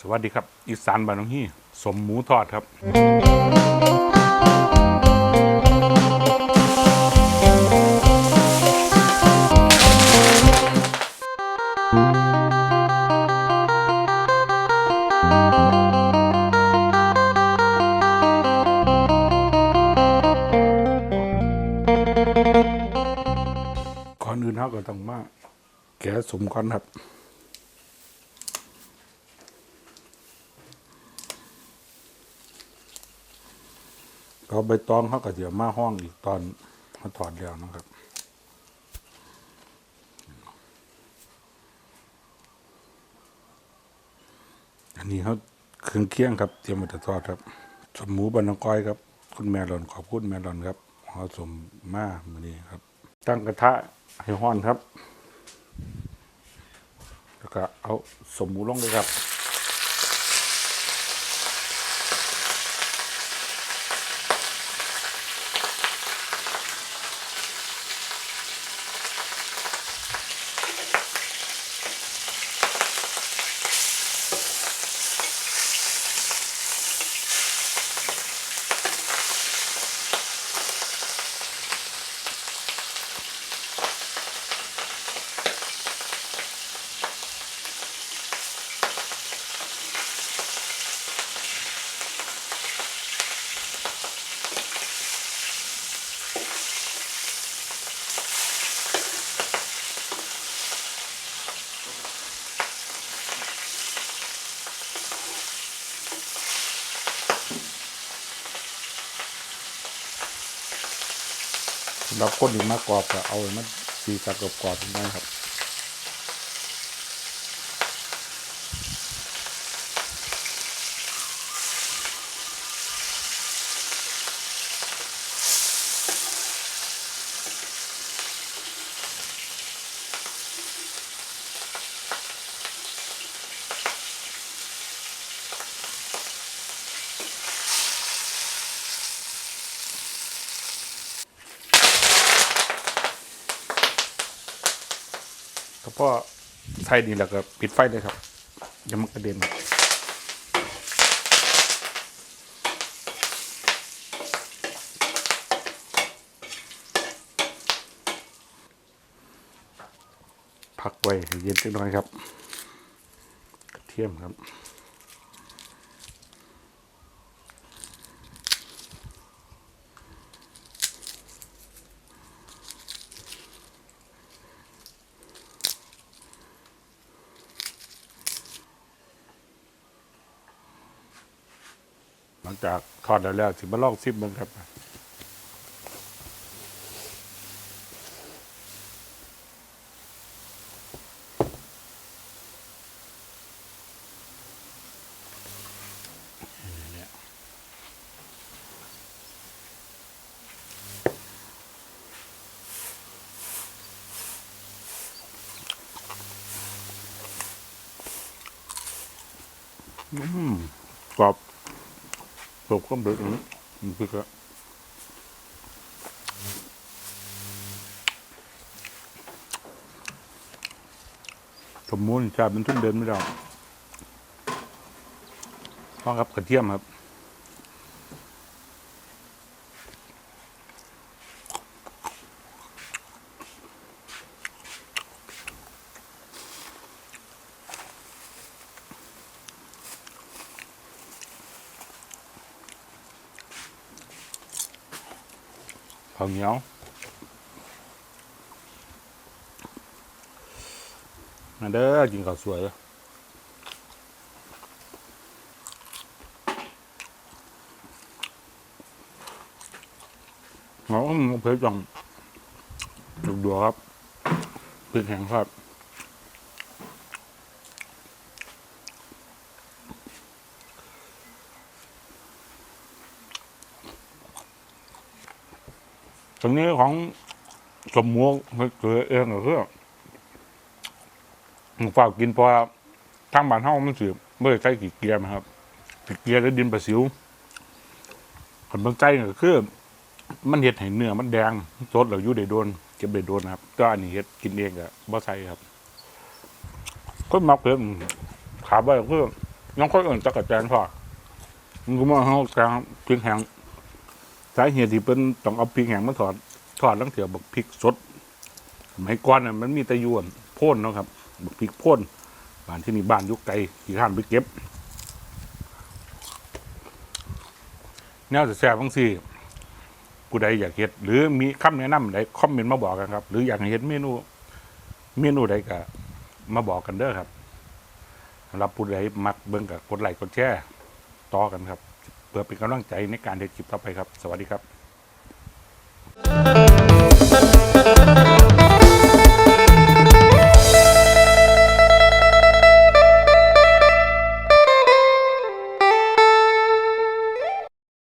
สวัสดีครับ อีสานบ้านน้องฮี่สมหมูทอดครับ ก่อนอื่นเขาก็ต้องมาแกะสมก่อนครับ ก็ใบตองเขาก็เดี๋ยวมาห้องอีกตอนเขาถอดแล้วนะครับ อันนี้เขาเครื่องเคียงครับเตรียมมาจะทอดครับ สมหมูบันนองก้อยครับ คุณแม่หล่อนขอบคุณแม่หล่อนครับขาสมมามือนี้ครับ ตั้งกระทะให้ห้อนครับ แล้วก็เอาสมหมูลงเลยครับ สำหรับคนที่มากรอบก็เอามันสีสักกรอบๆได้ครับ แล้าพอใส่นี่แล้วก็ปิดไฟเลยครับอย่ามันกระเด็นพักไว้ให้เย็นสักหน่อยครับ กระเทียมครับ จากทอดแล้วแล้วสิมาลองซิมมันครับอืมกรอบ กรอบก็เบิกนี้มันคือก็สมมูลชาเป็นทุ่นเดินไม่ได้ต้องครับกระเทียมครับ ข้าวเหนียวมาเด้อกินข้าวสวยเอาเผ็ดจังดูดูครับพริกแห้งครับ ตรงนี้ของสมหมูเกิดเองก็คือหมูฝากกินพราะว่าทางบ้านเฮามันสืบเมื่อใกล้กี่เกียร์นะครับกี่เกียร์แล้วดินประสิวคนบางใจก็คือ มันเห็ดให้เนื้อมันแดงสดแล้วอยู่ได้โดนเก็บได้โดนครับ ก็อันนี้เห็ดกินเองก็บ่ใส่ครับคนมักเพิ่มขาบ่ก็คือน้องค่อยเอื่นตะกะแตนพ่อมันก็มาเขาแกงพริกแหง สาเหตุที่เป็นต้องเอาพริกแห้งมาถอดถอดตั้งเถื่อบักพริกสดสมัยก่อนน่ะมันมีแตะยวนโพ่นเนาะครับบักพริกโพ่นบ้านที่นี่บ้านยุกไกลที่ข้านไปเก็บแนวแซ่บบางสิผู้ใดอยากเห็ด หรือมีคำแนะนำใดคอมเมนต์มาบอกกันครับ หรืออยากเห็นเมนู เมนูใดก็มาบอกกันเด้อครับรับผู้ใดมักเบิ่งกับกดไลค์กดแชร์ต่อกันครับ เพื่อเป็นกำลังใจในการเดินคลิปต่อไปครับ สวัสดีครับ